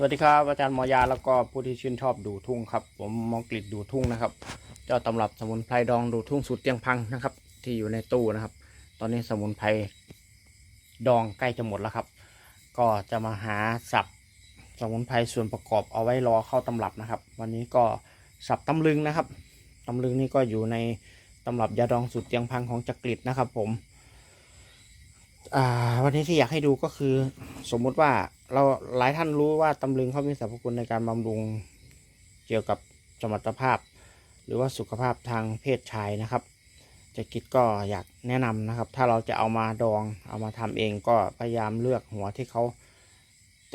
สวัสดีครับ อาจารย์หมอยาแล้วก็ผู้ที่ชื่นชอบดูทุ่งครับ ผมมอกฤษดูทุ่งนะครับ เจ้าตำรับสมุนไพรดองดูทุ่งสูตรเตียงพังนะครับ ที่อยู่ในตู้นะครับ ตอนนี้สมุนไพรดองใกล้จะหมดแล้วครับ ก็จะมาหาสับสมุนไพรส่วนประกอบเอาไว้รอเข้าตำรับนะครับ วันนี้ก็สับตำลึงนะครับตำลึงนี่ก็อยู่ในตำรับยาดองสูตรเตียงพังของจักริดนะครับ ผมวันนี้ที่อยากให้ดูก็คือสมมุติว่า เราหลายท่านรู้ว่าตำลึงเขามีสรรพคุณในการบำรุงเกี่ยวกับสมรรถภาพ หรือว่าสุขภาพทางเพศชายนะครับ จะกิดก็อยากแนะนำนะครับ ถ้าเราจะเอามาดองเอามาทำเองก็พยายามเลือกหัวที่เขา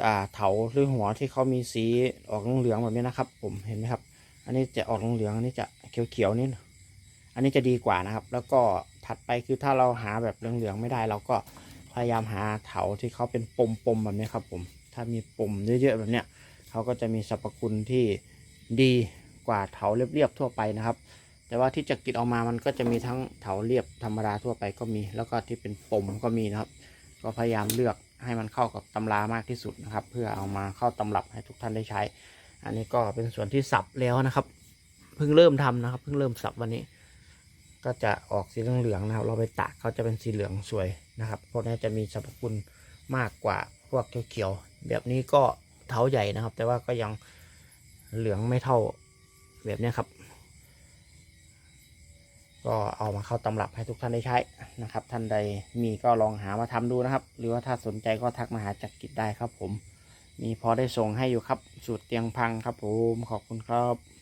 อ่าเถาหรือหัวที่เขามีสีออกเหลืองแบบนี้นะครับ ผมเห็นไหมครับ อันนี้จะออกเหลืองอันนี้จะเขียวๆนิดอันนี้จะดีกว่านะครับ แล้วก็ถัดไปคือถ้าเราหาแบบเหลืองๆไม่ได้เราก็ พยายามหาเถาที่เขาเป็นปมๆแบบนี้ครับผม ถ้ามีปมเยอะๆแบบเนี้ยเขาก็จะมีสรรพคุณที่ดีกว่าเถาเรียบๆทั่วไปนะครับ แต่ว่าที่จะกินออกมามันก็จะมีทั้งเถาเรียบธรรมดาทั่วไปก็มี แล้วก็ที่เป็นปมก็มีนะครับ ก็พยายามเลือกให้มันเข้ากับตำรามากที่สุดนะครับ เพื่อเอามาเข้าตำรับให้ทุกท่านได้ใช้ อันนี้ก็เป็นส่วนที่สับแล้วนะครับ เพิ่งเริ่มทำนะครับ เพิ่งเริ่มสับวันนี้ ก็จะออกสีเหลืองๆนะครับ เราไปตากเขาจะเป็นสีเหลืองสวย นะครับพวกนี้จะมีสรรพคุณมากกว่าพวกเขียวๆแบบนี้ก็เท้าใหญ่นะครับ แต่ว่าก็ยังเหลืองไม่เท่าแบบนี้ครับ ก็เอามาเข้าตำรับให้ทุกท่านได้ใช้นะครับ ท่านใดมีก็ลองหามาทำดูนะครับ หรือว่าถ้าสนใจก็ทักมาหาจักรกิจได้ครับผม มีพอได้ส่งให้อยู่ครับสูตรเตียงพังครับผมขอบคุณครับ